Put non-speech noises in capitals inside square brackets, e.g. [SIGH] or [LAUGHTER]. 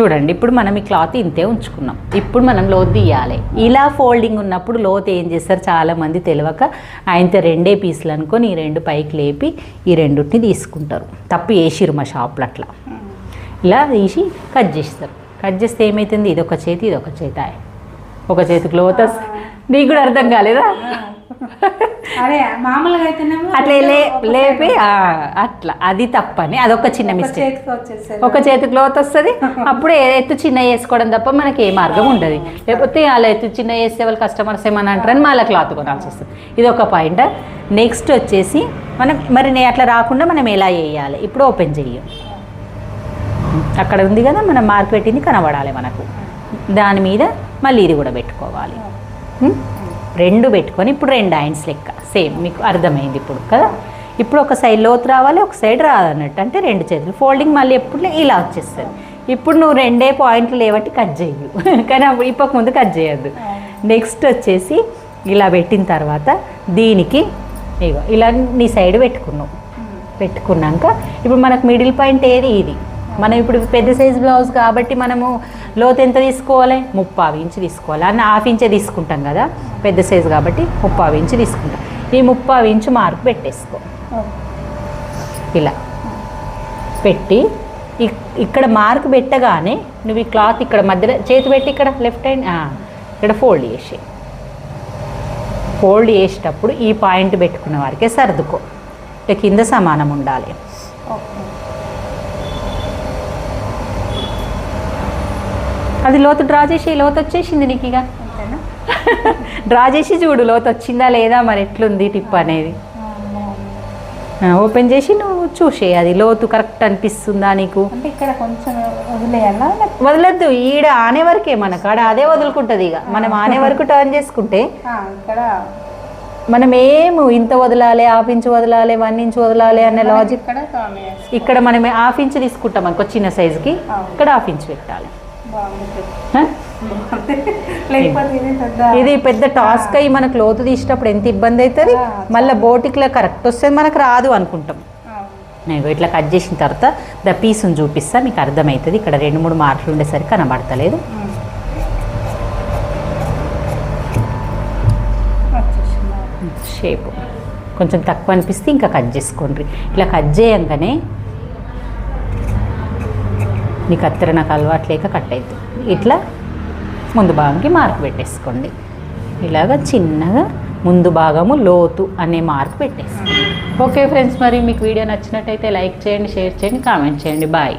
చూడండి ఇప్పుడు మనం ఈ క్లాత్ ఇంతే ఉంచుకున్నాం. ఇప్పుడు మనం లోతు తీయాలి. ఇలా ఫోల్డింగ్ ఉన్నప్పుడు లోతు ఏం చేస్తారు చాలా మంది తెలియక ఆయనతో రెండే పీసులు అనుకొని ఈ రెండు పైకి లేపి ఈ రెండుటిని తీసుకుంటారు. తప్పు వేసిరు మా షాప్లో అట్లా. ఇలా తీసి కట్ చేస్తారు. కట్ చేస్తే ఏమవుతుంది ఇది ఒక చేతి ఇది ఒక చేతి. ఒక చేతికి లోతు వస్తే- నీకు కూడా అర్థం కాలేదా? అదే మామూలుగా అయితేనేమో అట్లా లే లేపి అట్లా. అది తప్పని. అదొక చిన్న ఒక మిస్టేక్ ఒక చేతికి లోతు వస్తుంది. [LAUGHS] అప్పుడు ఎత్తు చిన్న వేసుకోవడం తప్ప మనకి ఏ మార్గం ఉండదు. లేకపోతే అలా ఎత్తు చిన్న వేసే వాళ్ళు కస్టమర్స్ ఏమని అంటారని మళ్ళీ క్లాత్ కొనాల్సి వస్తుంది. ఇది ఒక పాయింట్ నెక్స్ట్ వచ్చేసి మనం మరి అట్లా రాకుండా మనం ఎలా వేయాలి? ఇప్పుడు ఓపెన్ చెయ్యం. అక్కడ ఉంది కదా మనం మార్క్ పెట్టింది కనబడాలి మనకు. దాని మీద మళ్ళీ ఇది కూడా పెట్టుకోవాలి? రెండు పెట్టుకొని ఇప్పుడు రెండు ఆయన్స్ లెక్క. సేమ్ మీకు అర్థమైంది ఇప్పుడు కదా? ఇప్పుడు ఒక సైడ్ లోతు రావాలి ఒక సైడ్ రాదన్నట్టు. అంటే రెండు చేతులు. ఫోల్డింగ్ మళ్ళీ ఎప్పుడు ఇలా వచ్చేస్తుంది. ఇప్పుడు నువ్వు రెండే పాయింట్లు లేవట్టి కట్ చేయు కానీ అప్పుడు ఇప్పక ముందు కట్ చేయొద్దు. నెక్స్ట్ వచ్చేసి ఇలా పెట్టిన తర్వాత దీనికి ఇగో ఇలా నీ సైడ్ పెట్టుకున్నావు. పెట్టుకున్నాక ఇప్పుడు మనకు మిడిల్ పాయింట్ ఏది? ఇది. మనం ఇప్పుడు పెద్ద సైజ్ బ్లౌజ్ కాబట్టి మనము లోతు ఎంత తీసుకోవాలి? ముప్పావు ఇంచు తీసుకోవాలి. అన్న హాఫ్ ఇంచే తీసుకుంటాం కదా? పెద్ద సైజ్ కాబట్టి ముప్పావు ఇంచు తీసుకుంటాం. ఈ ముప్పావు ఇంచు మార్క్ పెట్టేసుకో. ఇలా. పెట్టి ఇక్- ఇక్కడ మార్క్ పెట్టగానే నువ్వు ఈ క్లాత్ ఇక్కడ మధ్యలో చేతి పెట్టి ఇక్కడ లెఫ్ట్ హ్యాండ్ ఇక్కడ ఫోల్డ్ చేసి. ఫోల్డ్ చేసేటప్పుడు ఈ పాయింట్ పెట్టుకున్న వారికే సర్దుకో. ఇక కింద సమానం ఉండాలి. అది లోతు డ్రా చేసి లోతు వచ్చేసింది నీకు ఇక డ్రా చేసి చూడు లోతు వచ్చిందా లేదా మరి ఎట్లుంది టిప్ అనేది. ఓపెన్ చేసి నువ్వు చూసే అది లోతు కరెక్ట్ అనిపిస్తుందా నీకు? ఇక్కడ కొంచెం వదిలేయాలా? వదలద్దు ఈడ ఆనే వరకే మనకు ఆడ అదే వదులుకుంటుంది ఇక. మనం ఆనే వరకు టర్న్ చేసుకుంటే [LAUGHS] ఇక్కడ మనం ఏము ఇంత వదలాలి హాఫ్ ఇంచ్ వదలాలి వన్ ఇంచ్ వదలాలి అనే లాజిక్ ఇక్కడ మనం హాఫ్ ఇంచ్ తీసుకుంటాం అనుకో చిన్న సైజుకి. ఇక్కడ హాఫ్ ఇంచ్ పెట్టాలి. ఇది పెద్ద టాస్క్ అయ్యి మనకు లోతు తీసేటప్పుడు ఎంత ఇబ్బంది అవుతుంది? మళ్ళీ బోటిక్లో కరెక్ట్ వస్తే మనకు రాదు అనుకుంటాం. నేను ఇట్లా కట్ చేసిన తర్వాత ద పీస్ని చూపిస్తా మీకు అర్థమవుతుంది. ఇక్కడ రెండు మూడు మార్కులు ఉండేసరికి కనబడతలేదు. షేప్. కొంచెం తక్కువ అనిపిస్తే ఇంకా కట్ చేసుకోండి. ఇట్లా కట్ చేయంగానే నీ కత్తెర నాకు అలవాటు లేక కట్ అవుతుంది ఇట్లా ముందు భాగంకి మార్క్ పెట్టేసుకోండి. ఇలాగ చిన్నగా ముందు భాగము లోతు అనే మార్క్ పెట్టేసుకోండి. ఓకే ఫ్రెండ్స్ మరి మీకు వీడియో నచ్చినట్టయితే లైక్ చేయండి షేర్ చేయండి కామెంట్ చేయండి. బాయ్